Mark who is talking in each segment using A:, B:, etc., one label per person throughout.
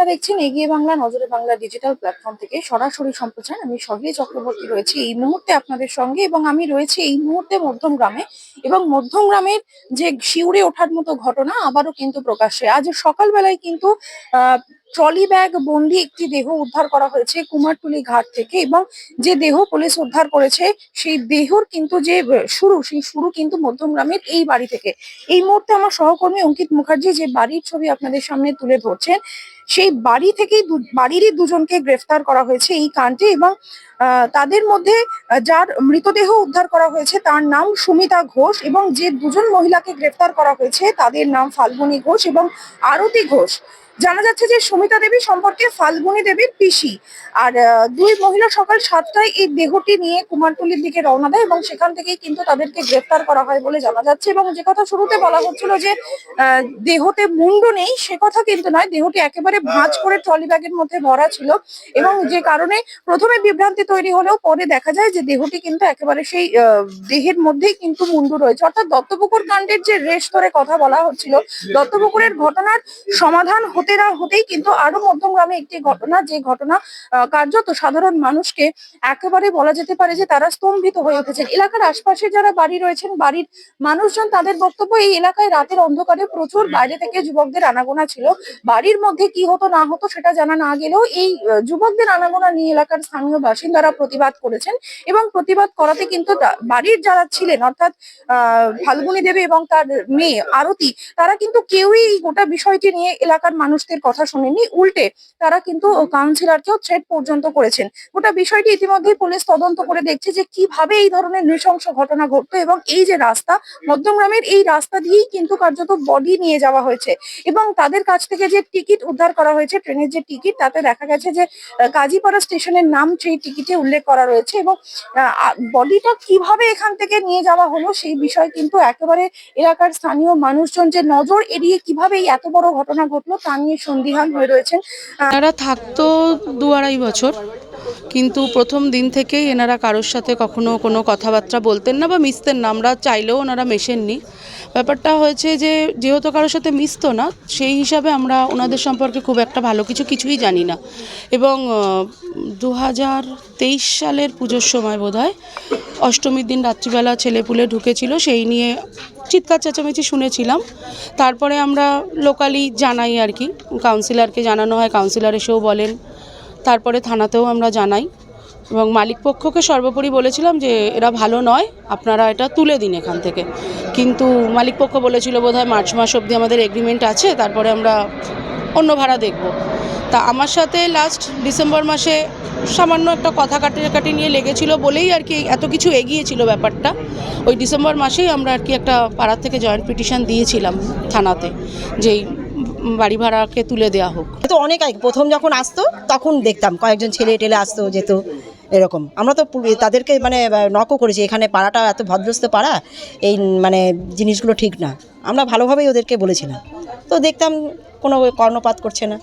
A: আপনারা দেখছেন এগিয়ে বাংলা, নজরে বাংলা ডিজিটাল প্ল্যাটফর্ম থেকে সরাসরি সম্প্রচার। আমি সহিলি চক্রবর্তী রয়েছি এই মুহূর্তে আপনাদের সঙ্গে এবং আমি রয়েছি এই মুহূর্তে মধ্যম গ্রামে এবং মধ্যম গ্রামের যে শিউরে ওঠার মতো ঘটনা আবারও কিন্তু প্রকাশ্যে। আজ সকালবেলায় কিন্তু আহ ট্রলি ব্যাগ বন্দি একটি দেহ উদ্ধার করা হয়েছে কুমারটুলি ঘাট থেকে এবং যে দেহ পুলিশ উদ্ধার করেছে, সেই দেহর কিন্তু যে শুরু, সেই শুরু কিন্তু মধ্যম গ্রামের এই বাড়ি থেকে। এই মুহূর্তে আমার সহকর্মী অঙ্কিত মুখার্জি যে বাড়ির ছবি আপনাদের সামনে তুলে ধরছেন সেই বাড়ি থেকেই বাড়িরই দুজনকে গ্রেফতার করা হয়েছে এই কাণ্ডে এবং তাদের মধ্যে যার মৃতদেহ উদ্ধার করা হয়েছে তার নাম সুমিতা ঘোষ এবং যে দুজন মহিলাকে গ্রেফতার করা হয়েছে তাদের নাম ফাল্গুনী ঘোষ এবং আরতি ঘোষ। জানা যাচ্ছে যে সুমিতা দেবী সম্পর্কে ফাল্গুনী দেবীর পিসি। আর দুই মহিলা সকাল সাতটায় এই দেহটি নিয়ে কুমারটুলির দিকে রওনা দেয় এবং সেখান থেকেই কিন্তু তাদেরকে গ্রেফতার করা হয় বলে জানা যাচ্ছে এবং যে কথা শুরুতে বলা হচ্ছিল যে দেহতে মুন্ড নেই সে কথা কিন্তু নয়। দেহটি একেবারে ভাঁজ করে ট্রলি ব্যাগের মধ্যে ভরা ছিল এবং যে কারণে প্রথমে বিভ্রান্তি তৈরি হলেও পরে দেখা যায় যে দেহটি কিন্তু একেবারে সেই দেহের মধ্যেই কিন্তু মুন্ডু রয়েছে। অর্থাৎ দত্তপুকুর কাণ্ডের যে রেশ ধরে কথা বলা হচ্ছিল, দত্তপুকুরের ঘটনার সমাধান হতে না হতেই কিন্তু আরও মধ্যমগ্রামে একটি ঘটনা, যে ঘটনা কার্যত সাধারণ মানুষকে একেবারে বলা যেতে পারে যে তারা স্তম্ভিত হয়ে উঠেছেন। এলাকার আশপাশে যারা বাড়ি রয়েছেন, বাড়ির মানুষজন, তাদের বক্তব্য এই এলাকায় রাতের অন্ধকারে প্রচুর বাইরে থেকে যুবকদের আনাগোনা ছিল। বাড়ির মধ্যে কি হতো, না হতো, সেটা জানা না গেলেও এই যুবকদের আনাগোনা নিয়ে এলাকার স্থানীয় বাসিন্দারা প্রতিবাদ করেছেন এবং প্রতিবাদ করাতে কিন্তু বাড়ির যারা ছিলেন, অর্থাৎ ফাল্গুনী দেবী এবং তার মেয়ে আরতি, তারা কিন্তু কেউই এই গোটা বিষয়টি নিয়ে এলাকার মানুষদের কথা শোনেনি উল্টে তারা কিন্তু কাউন্সিলরকেও থ্রেট পর্যন্ত করেছেন। গোটা বিষয়টি ইতিমধ্যেই পুলিশ তদন্ত করে দেখছে যে কীভাবে এই ধরনের নৃশংস ঘটনা ঘটতো এবং এই যে রাস্তা, মধ্যমগ্রামের এই রাস্তা দিয়েই কিন্তু কার্যত বডি নিয়ে যাওয়া হয়েছে। এবং তাদের কাছ থেকে যে টিকিট উদ্ধার করা হয়েছে ট্রেনের যে টিকিট, তাতে দেখা গেছে যে কাজীপাড়া স্টেশনের নাম সেই টিকিটে উল্লেখ করা রয়েছে এবং বডিটা কীভাবে এখান থেকে নিয়ে যাওয়া হলো সেই বিষয় কিন্তু একেবারে এলাকার স্থানীয় মানুষজন যে নজর এড়িয়ে কীভাবে এই এত বড় ঘটনা ঘটলো তা নিয়ে সন্দিহান হয়ে রয়েছেন
B: তারা থাকতো দু আড়াই বছর। কিন্তু প্রথম দিন থেকেই এনারা কারোর সাথে কখনো কোনো কথাবার্তা বলতেন না বা মিশতেন না। আমরা চাইলেও ওনারা মেশেননি। ব্যাপারটা হয়েছে যে, যেহেতু কারোর সাথে মিশতো না, সেই হিসাবে আমরা ওনাদের সম্পর্কে খুব একটা ভালো কিছু কিছুই জানি না। এবং দু হাজার তেইশ সালের পুজোর সময় বোধ হয় অষ্টমীর দিন রাত্রিবেলা ছেলেপুলে ঢুকেছিল, সেই নিয়ে চিৎকার চেঁচামেচি শুনেছিলাম। তারপরে আমরা লোকালি জানাই আর কি। কাউন্সিলরকে জানানো হয় কাউন্সিলর এসেও বলেন তারপরে থানাতেও আমরা জানাই। এবং মালিক পক্ষকে সর্বোপরি বলেছিলাম যে, এরা ভালো নয়, আপনারা এটা তুলে দিন এখান থেকে। কিন্তু মালিক পক্ষ বলেছিল বোধহয় মার্চ মাস অবধি আমাদের এগ্রিমেন্ট আছে, তারপরে আমরা অন্য ভাড়া দেখব। তা আমার সাথে লাস্ট ডিসেম্বর মাসে সামান্য একটা কথা কাটাকাটি নিয়ে লেগেছিল বলেই আর কি এত কিছু এগিয়েছিল ব্যাপারটা। ওই ডিসেম্বর মাসেই আমরা আর কি একটা পাড়ার থেকে জয়েন্ট পিটিশন দিয়েছিলাম থানাতে, যেই বাড়ি ভাড়াকে তুলে দেওয়া হোক।
C: তো অনেক প্রথম যখন আসতো, তখন দেখতাম কয়েকজন ছেলে টেলে আসতো, যেত, এরকম। আমরা তো তাদেরকে মানে নকও করেছি, এখানে পাড়াটা এত ভদ্রস্ত পাড়া, এই মানে জিনিসগুলো ঠিক না। আমরা ভালোভাবেই ওদেরকে বলেছিলাম। তো দেখতাম কোনো কর্ণপাত করছে না।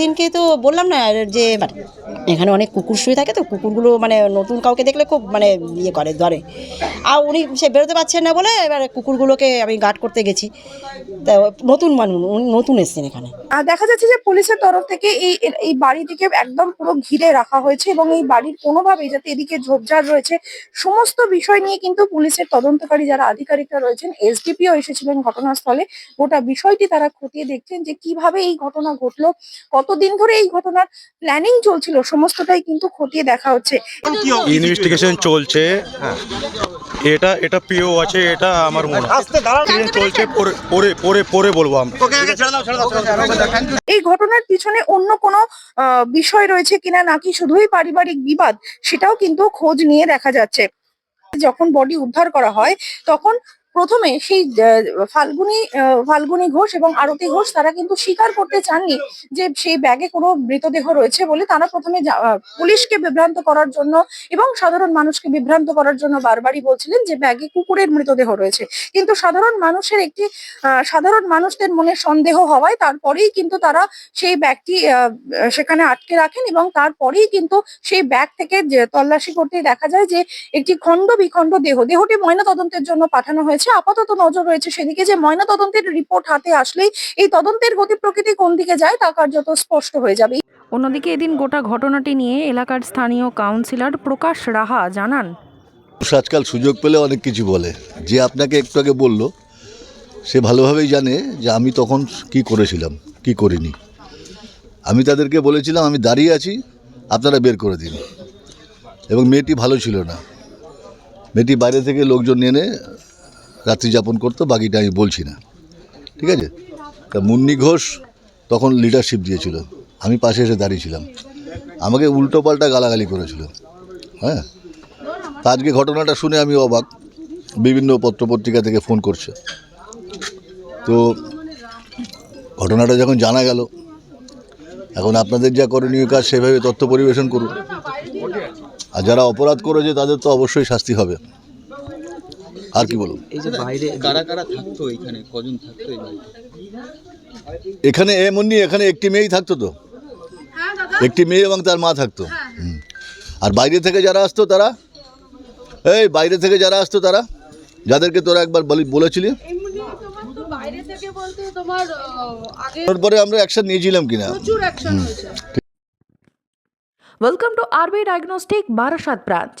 C: দিনকে তো বললাম না যে মানে এখানে অনেক কুকুর শুয়ে থাকে তো, কুকুরগুলো মানে নতুন কাউকে দেখলে খুব মানে ইয়ে করে, ধরে। আর উনি সে বেরোতে পারছেন না বলে এবার কুকুরগুলোকে আমি গার্ড করতে গেছি। তা নতুন মানুষ নতুন এসছেন এখানে।
A: আর দেখা যাচ্ছে যে পুলিশের তরফ থেকে এই এই বাড়িটিকে একদম পুরো ঘিরে রাখা হয়েছে এবং এই বাড়ির কোনোভাবেই যাতে এদিকে ঝোপঝাড় রয়েছে, সমস্ত বিষয় নিয়ে কিন্তু পুলিশের তদন্তকারী যারা আধিকারিকরা রয়েছেন, এসডিপিও এসেছিলেন ঘটনাস্থলে, গোটা বিষয়টি তারা খতিয়ে দেখছেন যে কীভাবে এই ঘটনা ঘটলো কতদিন ধরে এই ঘটনার প্ল্যানিং চলছিল সমস্তটাই কিন্তু খতিয়ে দেখা হচ্ছে।
D: ইনভেস্টিগেশন চলছে এটা এটা পিও আছে এটা আমার মনে হয়। চলছে পরে পরে পরে পরে বলব আমরা
A: এই ঘটনার পিছনে অন্য কোনো আহ, বিষয় রয়েছে কিনা নাকি শুধুই পারিবারিক বিবাদ সেটাও কিন্তু খোঁজ নিয়ে দেখা যাচ্ছে। যখন বডি উদ্ধার করা হয় তখন প্রথমে সেই ফাল্গুনি ফাল্গুনী ঘোষ এবং আরতি ঘোষ তারা কিন্তু স্বীকার করতে চাননি যে সেই ব্যাগে কোনো মৃতদেহ রয়েছে বলে তারা প্রথমে পুলিশকে বিভ্রান্ত করার জন্য এবং সাধারণ মানুষকে বিভ্রান্ত করার জন্য বারবারই বলছিলেন যে ব্যাগে কুকুরের মৃতদেহ রয়েছে। কিন্তু সাধারণ মানুষের একটি সাধারণ মানুষদের মনে সন্দেহ হওয়ায় তারপরেই কিন্তু তারা সেই ব্যাগটি সেখানে আটকে রাখেন এবং তারপরেই কিন্তু সেই ব্যাগ থেকে তল্লাশি করতে দেখা যায় যে একটি খণ্ড বিখণ্ড দেহ, দেহটি ময়না তদন্তের জন্য পাঠানো হয়েছে।
E: রয়েছে আপাতত নজর রয়েছে সেদিকে যে ময়না তদন্তের রিপোর্ট হাতে আসলেই এই তদন্তের গতি প্রকৃতি কোন দিকে যায় তা কার্যত স্পষ্ট হয়ে যাবে। অন্যদিকে এদিন গোটা ঘটনাটি নিয়ে এলাকার স্থানীয় কাউন্সিলর প্রকাশ রাহা জানান।
F: আজকাল সুযোগ পেলে অনেক কিছু বলে। যে আপনাকে একটু আগে বলল সে ভালোভাবেই জানে যে আমি তখন কি করেছিলাম কি করিনি। আমি তাদেরকে বলেছিলাম আমি দাঁড়িয়ে আছি আপনারা বের করে দিন। এবং মেয়েটি ভালো ছিল না। মেয়েটি বাইরে থেকে লোকজন এনে রাত্রি যাপন করতো, বাকিটা আমি বলছি না। ঠিক আছে? তা মুন্নি ঘোষ তখন লিডারশিপ দিয়েছিল। আমি পাশে এসে দাঁড়িয়েছিলাম আমাকে উল্টো পাল্টা গালাগালি করেছিল। হ্যাঁ? তা আজকে ঘটনাটা শুনে আমি অবাক। বিভিন্ন পত্রপত্রিকা থেকে ফোন করছে। তো ঘটনাটা যখন জানা গেল, এখন আপনাদের যা করণীয় কাজ সেভাবে তথ্য পরিবেশন করুন। আর যারা অপরাধ করেছে তাদের তো অবশ্যই শাস্তি হবে। আর কি বলুন?
G: এই যে বাইরে কারা কারা থাকতো এখানে? কজন থাকতো
F: এখানে এমনি এখানে একটি মেয়েই থাকতো তো? একটি মেয়ে এবং তার মা থাকতো? আর বাইরে থেকে যারা আসতো তারা? এই বাইরে থেকে যারা আসতো তারা? যাদেরকে তোরা একবার বলি- বলেছিলি? তারপরে আমরা অ্যাকশন নিয়েছিলাম কিনা?
E: Welcome to RB Diagnostic Barashat branch.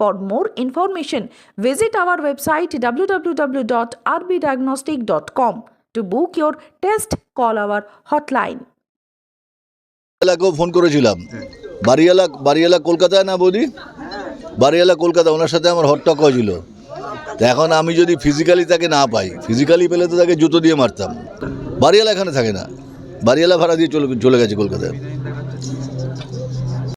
E: For more information, visit our website www.rbdiagnostic.com. To book your test, call our hotline.
F: এলাকাও ফোন করেছিলাম। বাড়িওয়ালা বাড়িওয়ালা কলকাতায় না বৌদি? বাড়িওয়ালা কলকাতা ওনার সাথে আমার হটটক হয়েছিল। তা এখন আমি যদি ফিজিক্যালি তাকে না পাই ফিজিক্যালি পেলে তো তাকে জুতো দিয়ে মারতাম। বাড়িওয়ালা এখানে থাকে না। বাড়িওয়ালা ভাড়া দিয়ে চলে চলে গেছে কলকাতায়।